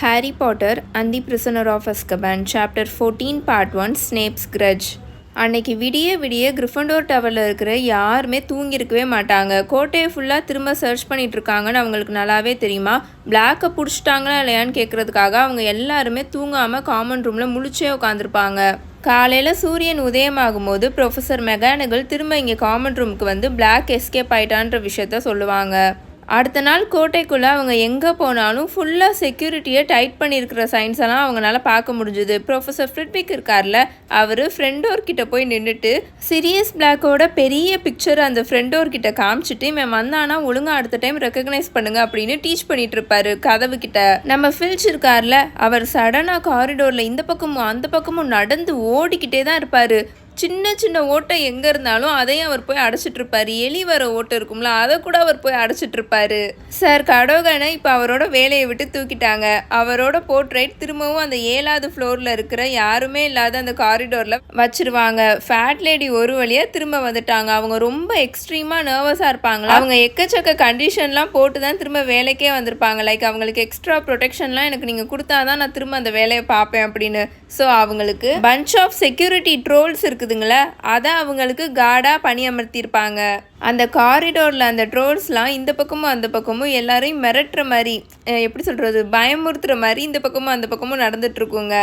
Harry Potter and the Prisoner of Azkaban, Chapter 14, Part 1 Snape's Grudge. அன்னைக்கு விடிய விடிய Gryffindor டவரில் இருக்கிற யாருமே தூங்கியிருக்கவே மாட்டாங்க. கோட்டையை ஃபுல்லாக திரும்ப சர்ச் பண்ணிட்டு இருக்காங்கன்னு அவங்களுக்கு நல்லாவே தெரியுமா? பிளாக்கை பிடிச்சிட்டாங்களா இல்லையான்னு கேட்குறதுக்காக அவங்க எல்லாருமே தூங்காமல் காமன் ரூமில் முழிச்சே உட்காந்துருப்பாங்க காலையில் சூரியன் உதயமாகும் போது ப்ரொஃபஸர் மெக்கானிக்கல் திரும்ப இங்கே காமன் ரூமுக்கு வந்து பிளாக் எஸ்கேப் ஆயிட்டான்ற விஷயத்த சொல்லுவாங்க. அடுத்த நாள் கோட்டைக்குள்ளே அவங்க எங்கே போனாலும் ஃபுல்லாக செக்யூரிட்டியை டைட் பண்ணியிருக்கிற சயின்ஸ் எல்லாம் அவங்களால பார்க்க முடிஞ்சுது. ப்ரொஃபஸர் ஃப்ரிட்விக் இருக்கார்ல அவர் ஃப்ரெண்டோர் கிட்ட போய் நின்றுட்டு சிரியஸ் பிளாக்கோட பெரிய பிக்சர் அந்த ஃப்ரெண்டோர் கிட்ட காமிச்சிட்டு இவன் வந்தானா ஒழுங்காக அடுத்த டைம் ரெக்கக்னைஸ் பண்ணுங்க அப்படின்னு டீச் பண்ணிட்டு இருப்பாரு கதவு கிட்ட. நம்ம ஃபில்ச் இருக்கார்ல அவர் சடனாக காரிடோரில் இந்த பக்கமும் அந்த பக்கமும் நடந்து ஓடிக்கிட்டே தான் இருப்பாரு. சின்ன சின்ன ஓட்டை எங்கே இருந்தாலும் அதையும் அவர் போய் அடைச்சிட்ருப்பார் எலி வர ஓட்டை இருக்கும்ல அதை கூட அவர் போய் அடைச்சிட்டுருப்பார். சார் கடோகனை இப்போ அவரோட வேலையை விட்டு தூக்கிட்டாங்க. அவரோட போர்ட்ரைட் திரும்பவும் அந்த ஏழாவது ஃப்ளோரில் இருக்கிற யாருமே இல்லாத அந்த காரிடோரில் வச்சிருவாங்க. ஃபேட் லேடி ஒரு வழியாக திரும்ப வந்துட்டாங்க. அவங்க ரொம்ப எக்ஸ்ட்ரீமாக நர்வஸாக இருப்பாங்களா? அவங்க எக்கச்சக்க கண்டிஷன்லாம் போட்டு தான் திரும்ப வேலைக்கே வந்திருப்பாங்க. லைக் அவங்களுக்கு எக்ஸ்ட்ரா ப்ரொடெக்ஷன்லாம் எனக்கு நீங்கள் கொடுத்தா தான் நான் திரும்ப அந்த வேலையை பார்ப்பேன் அப்படின்னு ஸோ அவங்களுக்கு பஞ்ச் ஆஃப் செக்யூரிட்டி ட்ரோல்ஸ் இருக்குதுங்களே அதை அவங்களுக்கு கார்டாக பணி அமர்த்தியிருப்பாங்க அந்த காரிடோரில் அந்த ட்ரோல்ஸ்லாம் இந்த பக்கமும் அந்த பக்கமும் எல்லாரையும் மிரட்டுற மாதிரி எப்படி சொல்கிறது பயமுறுத்துகிற மாதிரி இந்த பக்கமும் அந்த பக்கமும் நடந்துட்டுருக்குங்க.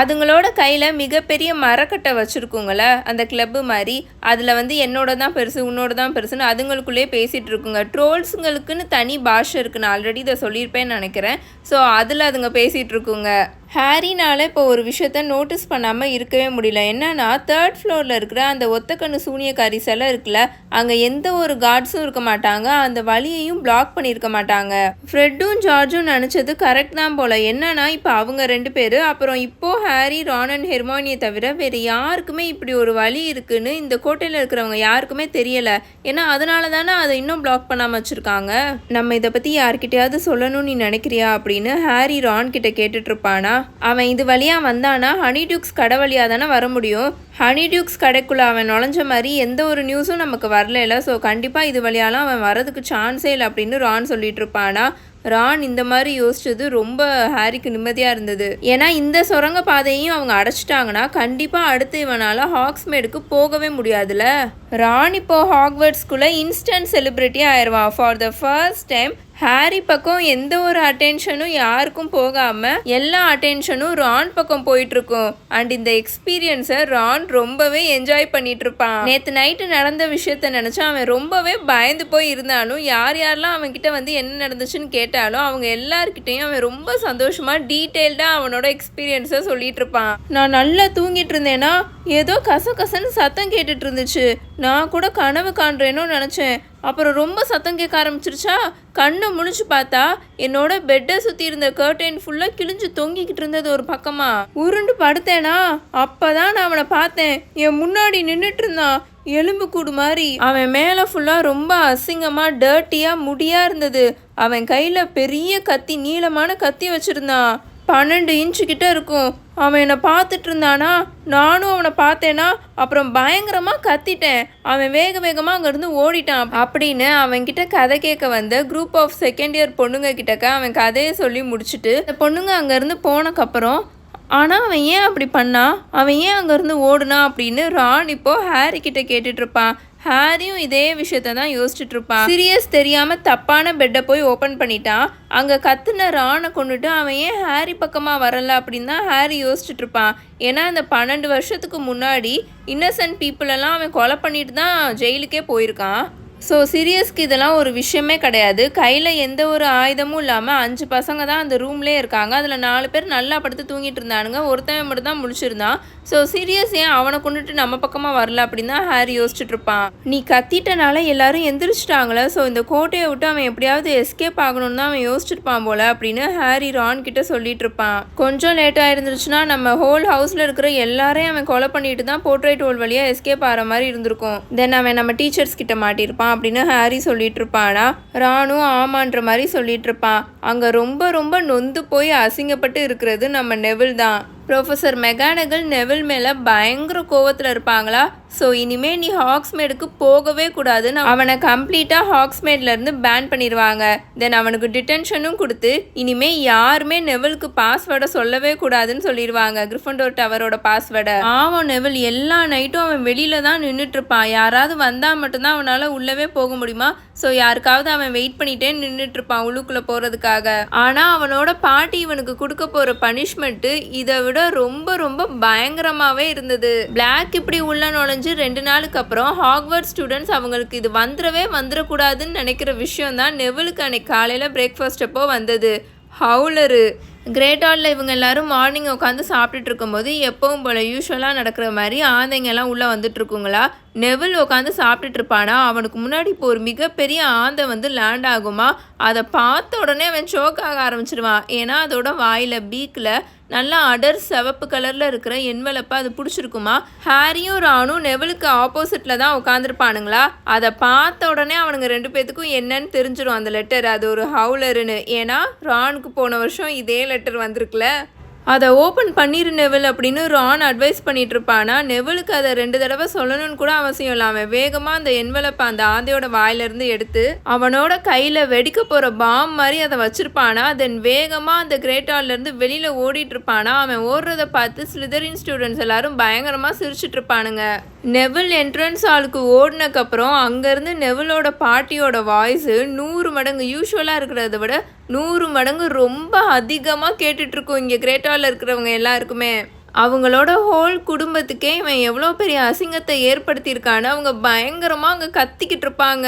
அதுங்களோட கையில் மிகப்பெரிய மரக்கட்டை வச்சுருக்குங்கள அந்த கிளப்பு மாதிரி. அதில் வந்து என்னோட தான் பெருசு உன்னோட தான் பெருசுன்னு அதுங்களுக்குள்ளேயே பேசிகிட்டு இருக்குங்க. ட்ரோல்ஸுங்களுக்குன்னு தனி பாஷை இருக்கு நான் ஆல்ரெடி இதை சொல்லியிருப்பேன்னு நினைக்கிறேன். ஸோ அதில் அதுங்க பேசிகிட்டு இருக்குங்க. ஹாரினால் இப்போ ஒரு விஷயத்த நோட்டீஸ் பண்ணாமல் இருக்கவே முடியல. என்னன்னா தேர்ட் ஃப்ளோரில் இருக்கிற அந்த ஒத்தக்கண்ணு சூனியக்காரி சிலை இருக்குல்ல அங்கே எந்த ஒரு கார்ட்ஸும் இருக்க மாட்டாங்க. அந்த வழியையும் பிளாக் பண்ணியிருக்க மாட்டாங்க. ஃப்ரெட்டும் ஜார்ஜும் நினச்சது கரெக்ட் தான் போல். என்னன்னா இப்போ அவங்க ரெண்டு பேர் அப்புறம் இப்போ ஹாரி ரான் அண்ட் ஹெர்மானியை தவிர வேறு யாருக்குமே இப்படி ஒரு வழி இருக்குன்னு இந்த கோட்டையில் இருக்கிறவங்க யாருக்குமே தெரியலை. ஏன்னா அதனால தானே அதை இன்னும் பிளாக் பண்ணாமல் வச்சுருக்காங்க. நம்ம இதை பற்றி யார்கிட்டயாவது சொல்லணும்னு நீ நினைக்கிறியா அப்படின்னு ஹாரி ரான் கிட்ட கேட்டுட்ருப்பானா? அவன் இது வழியாக வந்தானா? ஹனி டியூக்ஸ் கடை வழியாக தானே வர முடியும்? ஹனி டியூக்ஸ் கடைக்குள்ளே அவன் நுழைஞ்ச மாதிரி எந்த ஒரு நியூஸும் நமக்கு வரல ஸோ கண்டிப்பாக இது வழியாலாம் அவன் வரதுக்கு சான்ஸே இல்லை அப்படின்னு ரான் சொல்லிட்டு இருப்பானா ரான் இந்த மாதிரி யோசிச்சது ரொம்ப ஹாரிக்கு நிம்மதியாக இருந்தது. ஏன்னா இந்த சுரங்க பாதையையும் அவங்க அடைச்சிட்டாங்கன்னா கண்டிப்பாக அடுத்து இவனால் ஹாக்ஸ்மேடுக்கு போகவே முடியாதுல்ல? ரான் இப்போ ஹாக்வர்ட்ஸ்குள்ளே இன்ஸ்டன்ட் செலிப்ரிட்டி ஆயிடுவான் for the first time Harry பக்கம் எந்த ஒரு அட்டென்ஷனும் யாருக்கும் போகாம எல்லா அட்டென்ஷனும் ரான் பக்கம் போயிட்டு இருக்கும் அண்ட் இந்த எக்ஸ்பீரியன்ஸை ரான் ரொம்பவே என்ஜாய் பண்ணிட்டு இருப்பான் நேத்து நைட்டு நடந்த விஷயத்த நினச்சா அவன் ரொம்பவே பயந்து போய் இருந்தாலும் யார் யாரெல்லாம் அவன் கிட்ட வந்து என்ன நடந்துச்சுன்னு கேட்டாலும் அவங்க எல்லார்கிட்டையும் அவன் ரொம்ப சந்தோஷமா டீட்டெயில்டா அவனோட எக்ஸ்பீரியன்ஸை சொல்லிட்டு இருப்பான் நான் நல்லா தூங்கிட்டு இருந்தேன்னா ஏதோ கசகசன்னு சத்தம் கேட்டுட்டு இருந்துச்சு. நான் கூட கனவு காண்றேனோ நினைச்சேன். அப்புறம் ரொம்ப சத்தம் கேட்க ஆரம்பிச்சிருச்சா? கண்ணை முழிச்சு பார்த்தா என்னோட பெட்டை சுற்றி இருந்த கர்டைன் ஃபுல்லாக கிழிஞ்சு தொங்கிக்கிட்டு இருந்தது ஒரு பக்கமா. உருண்டு படுத்தேனா? அப்பதான் நான் அவனை பார்த்தேன். என் முன்னாடி நின்றுட்டு இருந்தான். எலும்பு கூடு மாதிரி. அவன் மேலே ஃபுல்லாக ரொம்ப அசிங்கமாக டர்ட்டியாக முடியாக இருந்தது. அவன் கையில் பெரிய கத்தி நீளமான கத்தி வச்சுருந்தான். பன்னெண்டு இன்ச்சு கிட்ட இருக்கும். அவன் என்னை பார்த்துட்டு இருந்தானா? நானும் அவனை பார்த்தேனா? அப்புறம் பயங்கரமாக கத்திட்டேன். அவன் வேக வேகமாக அங்கேருந்து ஓடிட்டான். அப்படின்னு அவன்கிட்ட கதை கேட்க வந்த குரூப் ஆஃப் செகண்ட் இயர் பொண்ணுங்க கிட்டக்க அவன் கதையை சொல்லி முடிச்சுட்டு அந்த பொண்ணுங்க அங்கேருந்து போனக்கப்புறம் ஆனால் அவன் ஏன் அப்படி பண்ணான் அவன் ஏன் அங்கேருந்து ஓடுனா அப்படின்னு ரான் இப்போது ஹாரி கிட்ட கேட்டுட்டு ஹாரியும் இதே விஷயத்த தான் யோசிச்சுட்டு இருப்பான் சீரியஸ் தெரியாமல் தப்பான பெட்டை போய் ஓப்பன் பண்ணிட்டான் அங்கே கத்துன ரானை கொண்டுட்டு அவன் ஏன் ஹாரி பக்கமாக வரல அப்படின்னு தான் ஹாரி யோசிச்சுட்டு இருப்பான் ஏன்னா அந்த பன்னெண்டு வருஷத்துக்கு முன்னாடி இன்னசென்ட் பீப்புள் எல்லாம் அவன் கொலை பண்ணிட்டு தான் ஜெயிலுக்கே போயிருக்கான். ஸோ சீரியஸ்க்கு இதெல்லாம் ஒரு விஷயமே கிடையாது. கையில் எந்த ஒரு ஆயுதமும் இல்லாமல் அஞ்சு பசங்க தான் அந்த ரூம்லேயே இருக்காங்க. அதில் நாலு பேர் நல்லா படுத்து தூங்கிட்டு இருந்தானுங்க. ஒருத்தன் மட்டும் தான் முடிச்சிருந்தான் ஸோ சீரியஸ் ஏன் அவனை கொண்டுட்டு நம்ம பக்கமாக வரல அப்படின்னு தான் ஹாரி யோசிச்சுட்டு இருப்பான். நீ கத்திட்டனால எல்லாரும் எந்திரிச்சிட்டாங்களே. ஸோ இந்த கோட்டையை விட்டு அவன் எப்படியாவது எஸ்கேப் ஆகணும்னு தான் அவன் யோசிச்சிருப்பான் போல அப்படின்னு ஹாரி ரான் கிட்ட சொல்லிட்டு இருப்பான். கொஞ்சம் லேட்டாக இருந்துருச்சுன்னா நம்ம ஹோல் ஹவுஸில் இருக்கிற எல்லாரையும் அவன் கொலை பண்ணிட்டு தான் போர்ட்ரேட் ஹோல் வழியாக எஸ்கேப் ஆகிற மாதிரி இருந்திருக்கும். தென் அவன் நம்ம டீச்சர்ஸ் கிட்ட மாட்டியிருப்பான். அப்படின்னு ஹாரி சொல்லிட்டு இருப்பானா ராணும் ஆமான்ற மாதிரி சொல்லிட்டு இருப்பான் அங்கே ரொம்ப ரொம்ப நொந்து போய் அசிங்கப்பட்டு இருக்கிறது நம்ம நெவில் தான். ப்ரொஃபஸர் மெகானகல் நெவில் மேலே பயங்கர கோவத்தில் இருப்பாங்களா? ஸோ இனிமேல் நீ ஹாக்ஸ்மேடுக்கு போகவே கூடாதுன்னு அவனை கம்ப்ளீட்டாக ஹாக்ஸ்மேட்லேருந்து பேன் பண்ணிடுவாங்க தென் அவனுக்கு டிடென்ஷனும் கொடுத்து இனிமேல் யாருமே நெவலுக்கு பாஸ்வேர்டை சொல்லவே கூடாதுன்னு சொல்லிடுவாங்க கிரிஃபண்டோர் டவரோட பாஸ்வேர்டை ஆமாம் நெவல் எல்லா நைட்டும் அவன் வெளியில தான் நின்றுட்டு இருப்பான் யாராவது வந்தால் மட்டும்தான் அவனால் உள்ளவே போக முடியுமா? ஸோ யாருக்காவது அவன் வெயிட் பண்ணிட்டே நின்றுட்டு இருப்பான் உள்ளுக்குள்ளே போகிறதுக்காக ஆனால் அவனோட பாட்டி இவனுக்கு கொடுக்க போகிற பனிஷ்மெண்ட்டு இதை விட ரொம்ப ரொம்ப பயங்கரமாகவே இருந்தது. பிளாக் இப்படி உள்ள நுழைஞ்சு ரெண்டு நாளுக்கு அப்புறம் ஹாக்வர்ட் ஸ்டூடெண்ட்ஸ் அவங்களுக்கு இது வந்துடவே வந்துடக்கூடாதுன்னு நினைக்கிற விஷயம் தான் நெவலுக்கு அன்னைக்கு காலையில் பிரேக்ஃபாஸ்ட் அப்போ வந்தது. ஹவுலரு கிரேட் ஹாலில் இவங்க எல்லாரும் மார்னிங் உட்காந்து சாப்பிட்டுட்டு இருக்கும்போது எப்பவும் போல் யூஸ்வலாக நடக்கிற மாதிரி ஆந்தைங்கெல்லாம் உள்ளே வந்துட்டுருக்குங்களா நெவில் உட்காந்து சாப்பிட்டுட்டு இருப்பானா? அவனுக்கு முன்னாடி இப்போ ஒரு மிகப்பெரிய ஆந்தை வந்து லேண்ட் ஆகுமா? அதை பார்த்த உடனே அவன் சோக் ஆக ஆரம்பிச்சிடுவான். ஏன்னா அதோட வாயில் பீக்கில் நல்லா அடர் சிவப்பு கலரில் இருக்கிற என்வலப்பை அது பிடிச்சிருக்குமா? ஹாரியும் ராணும் நெவலுக்கு ஆப்போசிட்டில் தான் உட்காந்துருப்பானுங்களா அதை பார்த்த உடனே அவனுங்க ரெண்டு பேத்துக்கும் என்னன்னு தெரிஞ்சிடும் அந்த லெட்டர் அது ஒரு ஹவுலருன்னு ஏன்னா ரானுக்கு போன வருஷம் இதே லெட்டர் வந்திருக்குல. அதை ஓப்பன் பண்ணிரு நெவல் அப்படின்னு ரான் அட்வைஸ் பண்ணிட்டு இருப்பானா நெவிலுக்கு அதை ரெண்டு தடவை சொல்லணும்னு கூட அவசியம் இல்லை. அவன் வேகமாக அந்த என்வலப்பை அந்த ஆந்தையோட வாயிலிருந்து எடுத்து அவனோட கையில் வெடிக்க போகிற பாம் மாதிரி அதை வச்சிருப்பானா? தென் வேகமாக அந்த கிரேட் ஹால்லேருந்து வெளியில் ஓடிட்டு இருப்பானா அவன் ஓடுறதை பார்த்து ஸ்லிதரின் ஸ்டூடெண்ட்ஸ் எல்லாரும் பயங்கரமாக சிரிச்சிட்டு இருப்பானுங்க நெவில் என்ட்ரன்ஸ் ஹாலுக்கு ஓடினக்கப்புறம் அங்கேருந்து நெவிலோட பாட்டியோட வாய்ஸு நூறு மடங்கு யூஸ்வலாக இருக்கிறத விட நூறு மடங்கு ரொம்ப அதிகமாக கேட்டுட்ருக்கோம் இங்கே கிரேட்டாவில் இருக்கிறவங்க எல்லாருக்குமே. அவங்களோட ஹோல் குடும்பத்துக்கே இவன் எவ்வளோ பெரிய அசிங்கத்தை ஏற்படுத்தியிருக்கான்னு அவங்க பயங்கரமாக அங்கே கத்திக்கிட்டு இருப்பாங்க.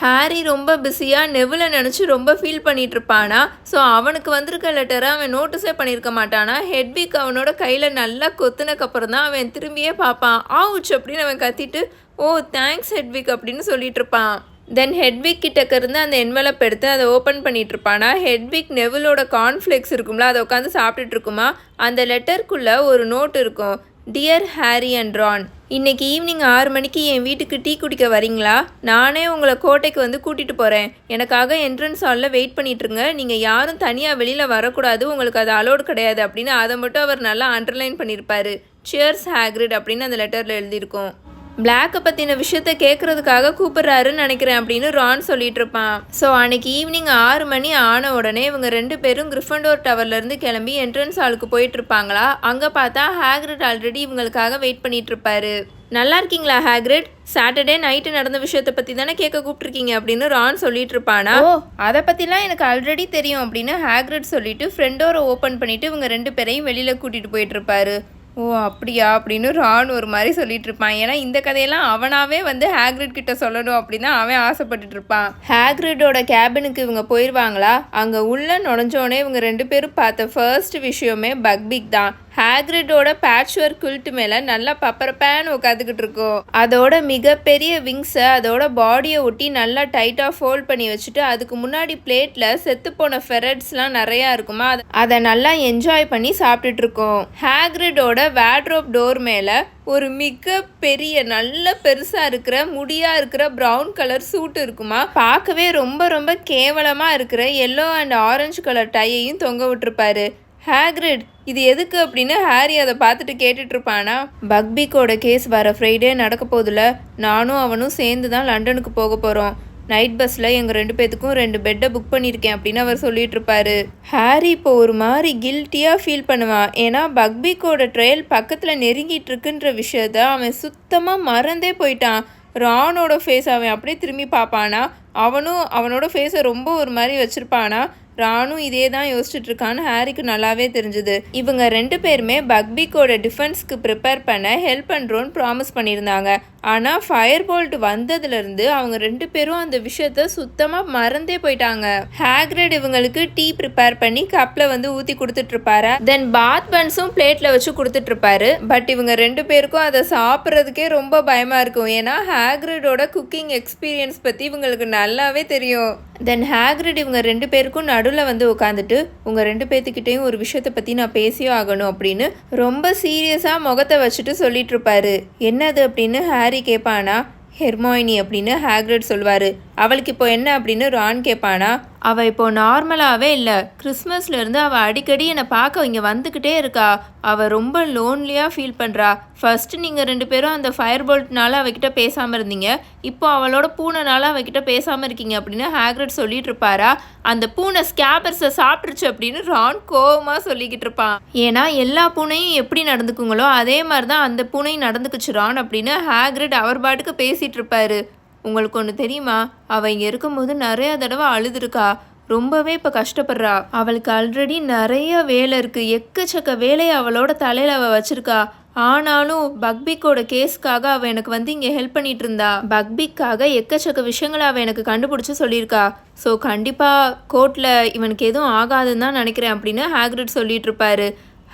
ஹாரி ரொம்ப பிஸியாக நெவில நினச்சி ரொம்ப ஃபீல் பண்ணிட்டு இருப்பானா? ஸோ அவனுக்கு வந்திருக்க லெட்டரை அவன் நோட்டீஸே பண்ணியிருக்க மாட்டானா? ஹெட்விக் அவனோட கையில் நல்லா கொத்துனக்கப்புறம் தான் அவன் திரும்பியே பார்ப்பான். ஆவுச்சு அப்படின்னு அவன் கத்திட்டு ஓ தேங்க்ஸ் ஹெட்விக் அப்படின்னு சொல்லிட்டு இருப்பான். தென் ஹெட்விக் கிட்டக்க இருந்து அந்த என்வலப் எடுத்து அதை ஓப்பன் பண்ணிட்டு இருப்பானா? ஹெட்விக் நெவிலோட கார்ன்ஃப்ளேக்ஸ் இருக்கும்ல அதை உட்காந்து சாப்பிட்டுட்டு இருக்குமா? அந்த லெட்டருக்குள்ள ஒரு நோட் இருக்கும். டியர் ஹாரி அண்ட் ரான் இன்னைக்கு ஈவினிங் ஆறு மணிக்கு என் வீட்டுக்கு டீ குடிக்க வரீங்களா? நானே உங்களை கோட்டைக்கு வந்து கூட்டிகிட்டு போகிறேன் எனக்காக என்ட்ரன்ஸ் ஹாலில் வெயிட் பண்ணிட்டுருங்க நீங்கள் யாரும் தனியாக வெளியில் வரக்கூடாது. உங்களுக்கு அது அலோடு கிடையாது அப்படின்னு அதை மட்டும் அவர் நல்லா அண்டர்லைன் பண்ணியிருப்பாரு சியர்ஸ் ஹேக்ரிட் அப்படின்னு அந்த லெட்டரில் எழுதியிருக்கோம். பிளாக்கை பற்றின விஷயத்த கேட்குறதுக்காக கூப்பிட்றாருன்னு நினைக்கிறேன் அப்படின்னு ரான் சொல்லிட்டு இருப்பான் ஸோ அன்னைக்கு ஈவினிங் ஆறு மணி ஆன உடனே இவங்க ரெண்டு பேரும் கிரிஃபண்டோர் டவர்லேருந்து கிளம்பி என்ட்ரன்ஸ் ஹாலுக்கு போயிட்டு இருப்பாங்களா அங்கே பார்த்தா ஹேக்ரிட் ஆல்ரெடி இவங்களுக்காக வெயிட் பண்ணிட்டு இருப்பாரு நல்லா இருக்கீங்களா ஹேக்ரிட் சாட்டர்டே நைட்டு நடந்த விஷயத்தை பற்றி தானே கேட்க கூப்பிட்ருக்கீங்க அப்படின்னு ரான் சொல்லிட்டு இருப்பானா ஓ அதை பற்றிலாம் எனக்கு ஆல்ரெடி தெரியும் அப்படின்னு ஹேக்ரிட் சொல்லிட்டு ஃப்ரெண்டோரை ஓப்பன் பண்ணிட்டு இவங்க ரெண்டு பேரையும் வெளியில் கூட்டிகிட்டு போயிட்டு இருப்பாரு ஓ அப்படியா? அப்படின்னு ரான் ஒரு மாதிரி சொல்லிட்டு இருப்பான். ஏன்னா இந்த கதையெல்லாம் அவனாவே வந்து ஹேக்ரிட் கிட்ட சொல்லணும் அப்படின்னு அவன் ஆசைப்பட்டுட்டு இருப்பான். ஹேக்ரிடோட கேபினுக்கு இவங்க போயிடுவாங்களா அங்கே உள்ள நுழைஞ்சோடனே இவங்க ரெண்டு பேரும் பார்த்த ஃபர்ஸ்ட் விஷயமே பக்பிக் தான். ஹேக்ரிடோட பேட்ச்வர் குல்ட் மேலே நல்லா பப்பரப்பேன்னு உட்காந்துக்கிட்டு இருக்கோம். அதோட மிகப்பெரிய விங்ஸை அதோட பாடியை ஒட்டி நல்லா டைட்டாக ஃபோல்ட் பண்ணி வச்சுட்டு அதுக்கு முன்னாடி பிளேட்டில் செத்து போன ஃபெரட்ஸ்லாம் நிறையா இருக்குமா அதை நல்லா என்ஜாய் பண்ணி சாப்பிட்டுட்டு இருக்கோம். ஹேக்ரிடோட வேட்ரோப் டோர் மேலே ஒரு மிக பெரிய நல்ல பெருசா இருக்கிற முடியா இருக்கிற பிரவுன் கலர் சூட் இருக்குமா பார்க்கவே ரொம்ப ரொம்ப கேவலமா இருக்கிற எல்லோ அண்ட் ஆரஞ்சு கலர் டையையும் தொங்க விட்டுருப்பாரு. ஹேக்ரிட் இது எதுக்கு அப்படின்னு ஹாரி அதை பார்த்துட்டு கேட்டுட்ருப்பானா பக்பிக்கோட கேஸ் வர ஃப்ரைடே நடக்க போதில் நானும் அவனும் சேர்ந்து தான் லண்டனுக்கு போக போகிறோம் நைட் பஸ்ஸில் எங்கள் ரெண்டு பேத்துக்கும் ரெண்டு பெட்டை புக் பண்ணியிருக்கேன் அப்படின்னு அவர் சொல்லிட்டு இருப்பாரு ஹாரி இப்போ ஒரு மாதிரி கில்ட்டியாக ஃபீல் பண்ணுவான். ஏன்னா பக்பிக்கோட ட்ரையல் பக்கத்தில் நெருங்கிட்டு இருக்குன்ற விஷயத்த அவன் சுத்தமாக மறந்தே போயிட்டான். ரானோட ஃபேஸ் அவன் அப்படியே திரும்பி பார்ப்பானா? அவனும் அவனோட ஃபேஸை ரொம்ப ஒரு மாதிரி வச்சுருப்பானா? ராணும் இதே தான் யோசிச்சுட்டு இருக்கான்னு ஹாரிக்கு நல்லாவே தெரிஞ்சுது. இவங்க ரெண்டு பேருமே பக்பிக்கோட டிஃபென்ஸ்க்கு ப்ரிப்பேர் பண்ண ஹெல்ப் பண்ணுறோன்னு ப்ராமிஸ் பண்ணியிருந்தாங்க. ஆனால் ஃபயர் போல்ட் வந்ததுலேருந்து அவங்க ரெண்டு பேரும் அந்த விஷயத்த சுத்தமாக மறந்தே போயிட்டாங்க. ஹேக்ரட் இவங்களுக்கு டீ ப்ரிப்பேர் பண்ணி கப்பில் வந்து ஊற்றி கொடுத்துட்ருப்பாரு. தென் பாத் பன்ஸும் பிளேட்டில் வச்சு கொடுத்துட்ருப்பாரு. பட் இவங்க ரெண்டு பேருக்கும் அதை சாப்பிட்றதுக்கே ரொம்ப பயமாக இருக்கும். ஏன்னா ஹேக்ரிடோட குக்கிங் எக்ஸ்பீரியன்ஸ் பற்றி இவங்களுக்கு நல்லாவே தெரியும். தென் ஹேக்ரிட் இவங்க ரெண்டு பேருக்கும் நடுவில் வந்து உட்காந்துட்டு உங்கள் ரெண்டு பேர்த்துக்கிட்டேயும் ஒரு விஷயத்தை பற்றி நான் பேசியே ஆகணும் அப்படின்னு ரொம்ப சீரியஸாக முகத்தை வச்சுட்டு சொல்லிட்டு இருப்பாரு. என்னது அப்படின்னு ஹாரி கேட்பானா ஹெர்மாயினி அப்படின்னு ஹேக்ரட் சொல்வார். அவளுக்கு இப்போ என்ன அப்படின்னு ரான் கேட்பானா அவள் இப்போ நார்மலாகவே இல்லை. கிறிஸ்மஸ்லேருந்து அவள் அடிக்கடி என்னை பார்க்க இங்கே வந்துக்கிட்டே இருக்கா. அவள் ரொம்ப லோன்லியாக ஃபீல் பண்ணுறா ஃபர்ஸ்ட் நீங்கள் ரெண்டு பேரும் அந்த ஃபயர் போல்ட்னால அவகிட்ட பேசாமல் இருந்தீங்க. இப்போ அவளோட பூனைனால அவகிட்ட பேசாமல் இருக்கீங்க அப்படின்னு ஹேக்ரட் சொல்லிட்டு இருப்பாரா. அந்த பூனை ஸ்கேபர்ஸை சாப்பிட்ருச்சு அப்படின்னு ரான் கோவமாக சொல்லிக்கிட்டு இருப்பான். ஏன்னா எல்லா பூனையும் எப்படி நடந்துக்குங்களோ அதே மாதிரி தான் அந்த பூனையும் நடந்துக்குச்சு ரான் அப்படின்னு ஹேக்ரட் அவர் பாட்டுக்கு பேசிகிட்டு இருப்பாரு. உங்களுக்கு ஒன்று தெரியுமா? அவள் இங்கே இருக்கும்போது நிறையா தடவை அழுதுருக்கா. ரொம்பவே இப்போ கஷ்டப்படுறா. அவளுக்கு ஆல்ரெடி நிறைய வேலை இருக்குது எக்கச்சக்க வேலையை அவளோட தலையில் அவள் வச்சிருக்கா. ஆனாலும் பக்பிக்கோட கேஸ்க்காக அவள் எனக்கு வந்து இங்கே ஹெல்ப் பண்ணிட்டு இருந்தா பக்பிக்காக எக்கச்சக்க விஷயங்களை அவள் எனக்கு கண்டுபிடிச்சி சொல்லியிருக்கா. ஸோ கண்டிப்பாக கோர்ட்டில் இவனுக்கு எதுவும் ஆகாதுன்னு தான் நினைக்கிறேன் அப்படின்னு ஹேக்ரிட் சொல்லிட்டு இருப்பாரு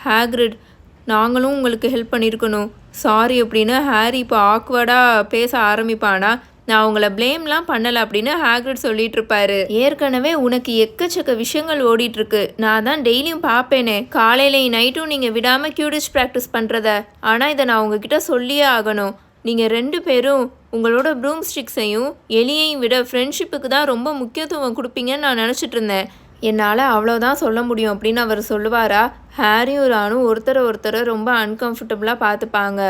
ஹேக்ரிட் நாங்களும் உங்களுக்கு ஹெல்ப் பண்ணியிருக்கணும். சாரி அப்படின்னு ஹாரி இப்போ ஆக்வர்டாக பேச ஆரம்பிப்பானா? நான் உங்களை ப்ளேம்லாம் பண்ணலை அப்படின்னு ஹேக்ரிட் சொல்லிட்டு இருப்பாரு ஏற்கனவே உனக்கு எக்கச்சக்க விஷயங்கள் ஓடிட்டு இருக்கு நான் தான் டெய்லியும் பார்ப்பேனே காலையிலையும் நைட்டும் நீங்கள் விடாமல் கியூடிஷ் ப்ராக்டிஸ் பண்ணுறத ஆனால் இதை நான் உங்ககிட்ட சொல்லியே ஆகணும். நீங்கள் ரெண்டு பேரும் உங்களோட ப்ரூம் ஸ்டிக்ஸையும் எலியையும் விட ஃப்ரெண்ட்ஷிப்புக்கு தான் ரொம்ப முக்கியத்துவம் கொடுப்பீங்கன்னு நான் நினச்சிட்டு இருந்தேன். என்னால் அவ்வளோதான் சொல்ல முடியும் அப்படின்னு அவர் சொல்லுவாரா? ஹாரியும் ராணும் ஒருத்தரை ஒருத்தரை ரொம்ப அன்கம்ஃபர்டபுளாக பார்த்துப்பாங்க.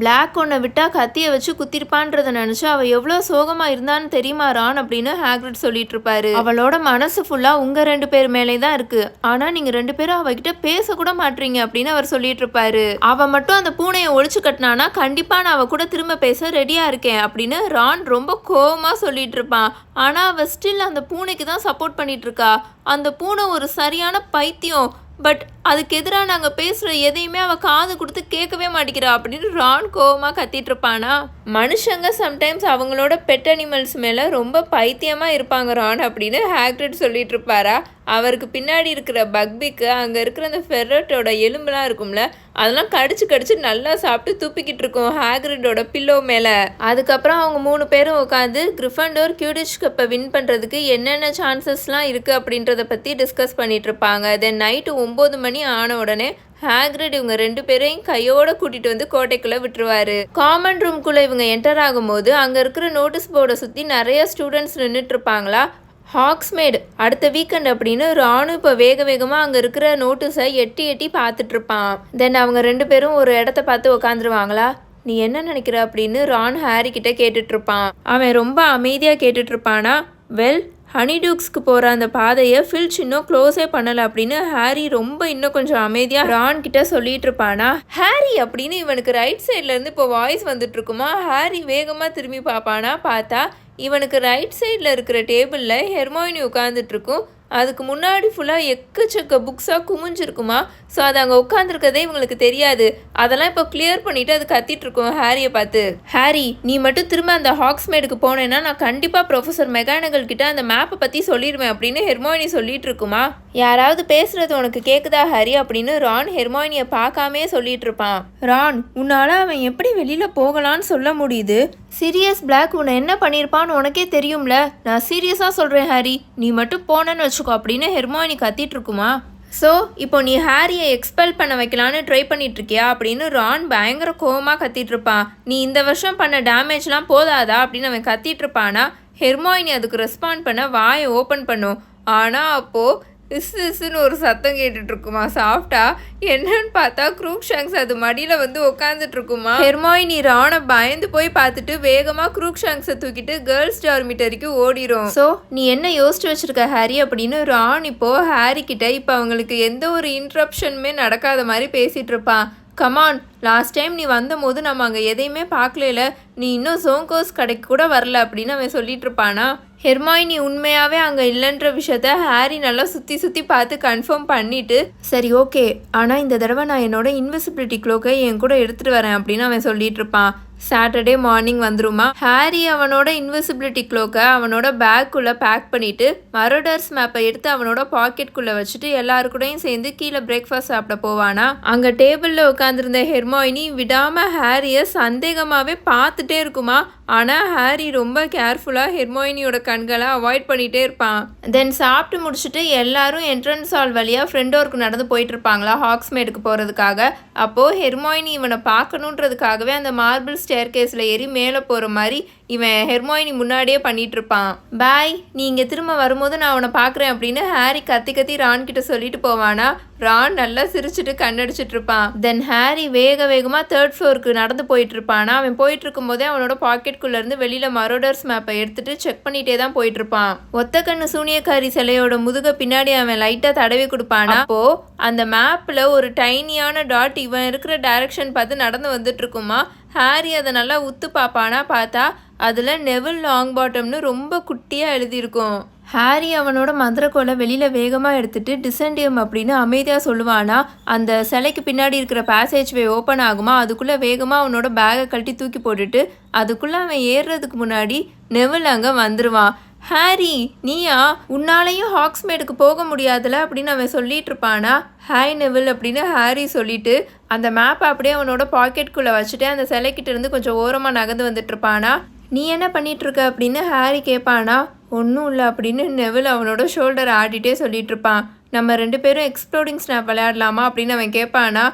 பிளாக் ஒன்றை விட்டால் கத்தியை வச்சு குத்திருப்பான்றத நினச்சி அவள் எவ்வளோ சோகமாக இருந்தான்னு தெரியுமா ரான் அப்படின்னு ஹேக்ரிட் சொல்லிட்டு இருப்பாரு. அவளோட மனசு ஃபுல்லாக உங்கள் ரெண்டு பேர் மேலே தான் இருக்குது ஆனால் நீங்கள் ரெண்டு பேரும் அவகிட்ட பேசக்கூட மாட்டீங்க அப்படின்னு அவர் சொல்லிட்டு இருப்பாரு. அவள் மட்டும் அந்த பூனையை ஒழிச்சு கட்டினானா கண்டிப்பாக நான் அவள் கூட திரும்ப பேச ரெடியாக இருக்கேன் அப்படின்னு ரான் ரொம்ப கோவமாக சொல்லிட்டு இருப்பான். ஆனால் அவள் ஸ்டில் அந்த பூனைக்கு தான் சப்போர்ட் பண்ணிட்டு இருக்கா. அந்த பூனை ஒரு சரியான பைத்தியம். பட் அதுக்கு எதிராக நாங்கள் பேசுகிற எதையுமே அவள் காது கொடுத்து கேட்கவே மாட்டேங்கிறா அப்படின்னு ரான் கோவமாக கத்திட்டு இருப்பானா? மனுஷங்க சம்டைம்ஸ் அவங்களோட பெட் அனிமல்ஸ் மேலே ரொம்ப பைத்தியமாக இருப்பாங்க ரான் அப்படின்னு ஹேக்ரிட் சொல்லிட்டு இருப்பாரா? அவருக்கு பின்னாடி இருக்கிற பக்பிக்கு அங்கே இருக்கிற அந்த ஃபெரட்டோட எலும்புலாம் இருக்கும்ல அதெல்லாம் கடிச்சு கடிச்சு நல்லா சாப்பிட்டு துப்பிக்கிட்டு இருக்கும் ஹேக்ரிடோட பில்லோ மேலே. அதுக்கப்புறம் அவங்க மூணு பேரும் உட்காந்து கிரிஃபண்டோர் கியூடிஷ் கப்பை வின் பண்ணுறதுக்கு என்னென்ன சான்சஸ்லாம் இருக்குது அப்படின்றத பற்றி டிஸ்கஸ் பண்ணிட்டு இருப்பாங்க. தென் நைட்டு ஒம்பது மணி மணி ஆன உடனே ஹேக்ரிட் இவங்க ரெண்டு பேரையும் கையோட கூட்டிட்டு வந்து கோட்டைக்குள்ள விட்டுருவாரு. காமன் ரூம்குள்ள இவங்க என்டர் ஆகும்போது அங்க இருக்கிற நோட்டீஸ் போர்டை சுத்தி நிறைய ஸ்டூடெண்ட்ஸ் நின்றுட்டு இருப்பாங்களா ஹாக்ஸ்மேட் அடுத்த வீக்கெண்ட் அப்படின்னு ராணு இப்போ வேக வேகமாக அங்கே இருக்கிற நோட்டீஸை எட்டி எட்டி பார்த்துட்டு இருப்பான் தென் அவங்க ரெண்டு பேரும் ஒரு இடத்த பார்த்து உக்காந்துருவாங்களா? நீ என்ன நினைக்கிற அப்படின்னு ரான் ஹாரி கிட்ட கேட்டுட்டு இருப்பான் அவன் ரொம்ப அமைதியாக கேட்டுட்டு இருப்பானா வெல் ஹனிடூக்ஸ்க்கு போகிற அந்த பாதையை ஃபில்ச் இன்னும் க்ளோஸே பண்ணலை அப்படின்னு ஹாரி ரொம்ப இன்னும் கொஞ்சம் அமைதியாக ரான் கிட்ட சொல்லிட்டு இருப்பானா? ஹாரி அப்படின்னு இவனுக்கு ரைட் சைட்லேருந்து இப்போ வாய்ஸ் வந்துட்டு இருக்குமா? ஹாரி வேகமாக திரும்பி பார்ப்பானா? பார்த்தா இவனுக்கு ரைட் சைடில் இருக்கிற டேபிளில் ஹெர்மோயினி உட்காந்துட்டு இருக்கும். அதுக்கு முன்னாடி ஃபுல்லாக எக்கச்சக்க புக்ஸாக குமிஞ்சிருக்குமா? ஸோ அது அங்கே உட்காந்துருக்கதே இவங்களுக்கு தெரியாது. அதெல்லாம் இப்போ கிளியர் பண்ணிட்டு அது கத்திட்டு இருக்கோம் ஹாரியை பார்த்து. ஹாரி நீ மட்டும் திரும்ப அந்த ஹாக்ஸ்மேடுக்கு போனேன்னா நான் கண்டிப்பாக ப்ரொஃபஸர் மெக்கானிக்கல் கிட்ட அந்த மேப்பை பற்றி சொல்லிடுவேன் அப்படின்னு ஹெர்மோயினி சொல்லிட்டு இருக்குமா? யாராவது பேசுறது உனக்கு கேக்குதா ஹாரி? அப்படின்னு ரான் ஹெர்மோயினியை பார்க்காமே சொல்லிட்டு இருப்பான் ரான் உன்னால அவன் எப்படி வெளியில போகலான்னு சொல்ல முடியுது? சீரியஸ் பிளாக் உன்னை என்ன பண்ணியிருப்பான்னு உனக்கே தெரியும்ல. நான் சீரியஸாக சொல்கிறேன் ஹாரி. நீ மட்டும் போனேன்னு வச்சுக்கோ அப்படின்னு ஹெர்மோயினி கத்திட்டு இருக்குமா ஸோ இப்போ நீ ஹாரியை எக்ஸ்பெல் பண்ண வைக்கலான்னு ட்ரை பண்ணிட்டு இருக்கியா அப்படின்னு ரான் பயங்கர கோவமாக கத்திட்டு இருப்பான் நீ இந்த வருஷம் பண்ண டேமேஜ்லாம் போதாதா? அப்படின்னு அவன் கத்திட்டு இருப்பானா ஹெர்மாயினி அதுக்கு ரெஸ்பாண்ட் பண்ண வாயை ஓப்பன் பண்ணும் ஆனால் அப்போது இஸ்ன்னு ஒரு சத்தம் கேட்டுட்ருக்குமா? சாஃப்டா? என்னன்னு பார்த்தா க்ரூக் ஷாங்ஸ் அது மடியில் வந்து உட்காந்துட்ருக்குமா ஹெர்மாயினி ராணை பயந்து போய் பார்த்துட்டு வேகமாக குரூக் ஷாங்ஸை தூக்கிட்டு கேர்ள்ஸ் டார்மிட்டரிக்கு ஓடிரும். ஸோ நீ என்ன யோசிச்சு வச்சிருக்க ஹாரி அப்படின்னு ரான் இப்போ ஹாரி கிட்ட இப்போ அவங்களுக்கு எந்த ஒரு இன்ட்ரப்ஷனுமே நடக்காத மாதிரி பேசிகிட்டு இருப்பான் கமான் லாஸ்ட் டைம் நீ வந்தபோது நம்ம அங்கே எதையுமே பார்க்கல நீ இன்னும் சோங்கோஸ் கடைக்கு கூட வரல அப்படின்னு அவன் சொல்லிட்டு இருப்பானா ஹெர்மாயினி உண்மையாகவே அங்கே இல்லைன்ற விஷயத்த ஹாரி நல்லா சுற்றி சுற்றி பார்த்து கன்ஃபார்ம் பண்ணிவிட்டு சரி ஓகே ஆனால் இந்த தடவை நான் என்னோட இன்விசிபிலிட்டி க்ளோக்கை என் கூட எடுத்துகிட்டு வரேன் அப்படின்னு அவன் சொல்லிட்டு இருப்பான். சாட்டர்டே மார்னிங் வந்துருமா? ஹாரி அவனோட இன்விசிபிலிட்டி க்ளோக்கை அவனோட பேக்குள்ளே பேக் பண்ணிட்டு மரோடர்ஸ் மேப்பை எடுத்து அவனோட பாக்கெட்குள்ளே வச்சுட்டு எல்லாருக்கூடையும் சேர்ந்து கீழே பிரேக்ஃபாஸ்ட் சாப்பிட போவானா? அங்கே டேபிளில் உட்காந்துருந்த ஹெர்மாயினி விடாமல் ஹாரியை சந்தேகமாகவே பார்த்துட்டே இருக்குமா? ஆனால் ஹாரி ரொம்ப கேர்ஃபுல்லாக ஹெர்மோயினியோட கண்களை அவாய்ட் பண்ணிகிட்டே இருப்பான். தென் சாப்பிட்டு முடிச்சுட்டு எல்லாரும் என்ட்ரன்ஸ் ஹால் வழியாக ஃப்ரெண்டோருக்கு நடந்து போயிட்டு இருப்பாங்களா ஹாக்ஸ்மேடுக்கு போகிறதுக்காக அப்போது ஹெர்மோயினி இவனை பார்க்கணுன்றதுக்காகவே அந்த மார்பிள் ஸ்டேர்கேஸில் ஏறி மேலே போகிற மாதிரி இவன் ஹெர்மோயினி முன்னாடியே பண்ணிட்டு இருப்பான் பாய் நீ இங்கே திரும்ப வரும்போது நான் அவனை பார்க்குறேன் அப்படின்னு ஹாரி கத்தி கத்தி ரான் கிட்ட சொல்லிட்டு போவானா? ரான் நல்லா சிரிச்சிட்டு கண்ணடிச்சிட்டு இருப்பான் தென் ஹாரி வேக வேகமாக தேர்ட் ஃப்ளோருக்கு நடந்து போயிட்டு இருப்பானா அவன் போயிட்டு இருக்கும்போதே அவனோட பாக்கெட்குள்ள இருந்து வெளியில மரோடர்ஸ் மேப்பை எடுத்துட்டு செக் பண்ணிட்டே தான் போயிட்டு இருப்பான் ஒத்த கண்ணு சூனியக்காரி சிலையோட முதுக பின்னாடி அவன் லைட்டா தடவி கொடுப்பானா? அப்போ அந்த மேப்ல ஒரு டைனியான டாட் இவன் இருக்கிற டைரக்ஷன் பார்த்து நடந்து வந்துட்டு இருக்குமா ஹாரி அதை நல்லா உத்து பார்ப்பானா பார்த்தா அதில் நெவில் லாங் பாட்டம்னு ரொம்ப குட்டியாக எழுதியிருக்கும். ஹாரி அவனோட மந்திரக்கோலை வெளியில் வேகமாக எடுத்துட்டு டிசெண்டியம் அப்படின்னு அமைதியாக சொல்லுவானா அந்த சிலைக்கு பின்னாடி இருக்கிற பேசேஜ் வே ஓப்பன் ஆகுமா? அதுக்குள்ளே வேகமாக அவனோட பேகை கழட்டி தூக்கி போட்டுட்டு அதுக்குள்ளே அவன் ஏறுறதுக்கு முன்னாடி நெவில் அங்கே வந்துடுவான் ஹாரி நீயா? உன்னாலையும் ஹாக்ஸ்மேடுக்கு போக முடியாதுல அப்படின்னு அவன் சொல்லிட்டு இருப்பானா ஹாய் நெவில் அப்படின்னு ஹாரி சொல்லிட்டு அந்த மேப்பை அப்படியே அவனோட பாக்கெட்குள்ளே வச்சுட்டு அந்த சிலைக்கிட்ட இருந்து கொஞ்சம் ஓரமாக நகர்ந்து வந்துட்டு இருப்பானா நீ என்ன பண்ணிட்டு இருக்க அப்படின்னு ஹாரி கேட்பானா ஒன்றும் இல்லை அப்படின்னு நெவில் அவனோட ஷோல்டர் ஆடிட்டே சொல்லிட்டு இருப்பான் நம்ம ரெண்டு பேரும் எக்ஸ்ப்ளோடிங் ஸ்னாப் விளையாடலாமா அப்படின்னு அவன் கேட்பானா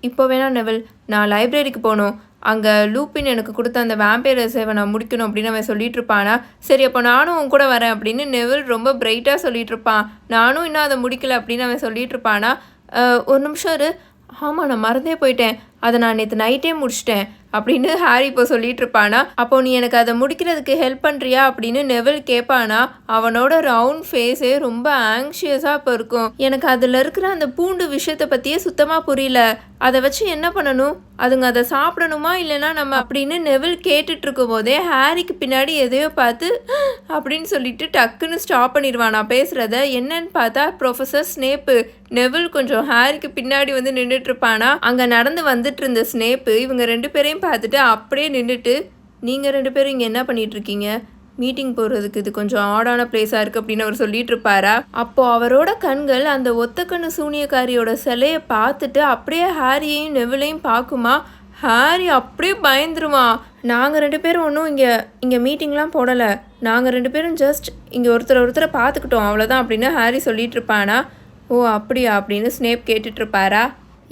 இப்போ வேணா நெவில் நான் லைப்ரரிக்கு போகணும். அங்கே லூப்பின் எனக்கு கொடுத்த அந்த வேம்பையர் சேவை நான் முடிக்கணும் அப்படின்னு அவன் சொல்லிட்டு இருப்பானா சரி அப்போ நானும் உன் கூட வரேன் அப்படின்னு நெவில் ரொம்ப பிரைட்டாக சொல்லிட்டு இருப்பான் நானும் இன்னும் அதை முடிக்கல அப்படின்னு அவன் சொல்லிட்டு இருப்பானா ஒரு நிமிஷம் இரு. ஆமாம் நான் மறந்தே போயிட்டேன். அதை நான் நேற்று நைட்டே முடிச்சிட்டேன் அப்படின்னு ஹாரி இப்போ சொல்லிட்டு இருப்பானா அப்போ நீ எனக்கு அதை முடிக்கிறதுக்கு ஹெல்ப் பண்ணுறியா அப்படின்னு நெவில் கேட்பானா? அவனோட ரவுண்ட் ஃபேஸே ரொம்ப ஆங்ஷியஸாக இப்போ இருக்கும். எனக்கு அதில் இருக்கிற அந்த பூண்டு விஷயத்தை பற்றியே சுத்தமாக புரியல. அதை வச்சு என்ன பண்ணணும்? அதுங்க அதை சாப்பிடணுமா இல்லைன்னா நம்ம அப்படின்னு நெவில் கேட்டுட்ருக்கும் போதே ஹாரிக்கு பின்னாடி எதையோ பார்த்து அப்படின்னு சொல்லிட்டு டக்குன்னு ஸ்டாப் பண்ணிடுவான். நான் பேசுகிறத என்னன்னு பார்த்தா ப்ரொஃபஸர் ஸ்னேப்பு. நெவில் கொஞ்சம் ஹாரிக்கு பின்னாடி வந்து நின்றுட்டு இருப்பானா அங்கே நடந்து வந்துட்டு இருந்த ஸ்னேப்பு இவங்க ரெண்டு பேரையும் பார்த்துட்டு அப்படியே நின்றுட்டு நீங்கள் ரெண்டு பேரும் இங்கே என்ன பண்ணிகிட்ருக்கீங்க மீட்டிங் போகிறதுக்கு இது கொஞ்சம் ஆடான பிளேஸாக இருக்குது அப்படின்னு அவர் சொல்லிட்டு இருப்பாரா அப்போது அவரோட கண்கள் அந்த ஒத்தக்கண்ணு சூனியக்காரியோட சிலையை பார்த்துட்டு அப்படியே ஹாரியையும் நெவிலையும் பார்க்குமா? ஹாரி அப்படியே பயந்துருவான் நாங்கள் ரெண்டு பேரும் ஒன்றும் இங்கே இங்கே மீட்டிங்லாம் போடலை. நாங்கள் ரெண்டு பேரும் ஜஸ்ட் இங்கே ஒருத்தர் ஒருத்தரை பார்த்துக்கிட்டோம். அவ்வளோதான் அப்படின்னு ஹாரி சொல்லிட்டு இருப்பானா ஓ அப்படியா? அப்படின்னு ஸ்னேப் கேட்டுட்டு இருப்பாரா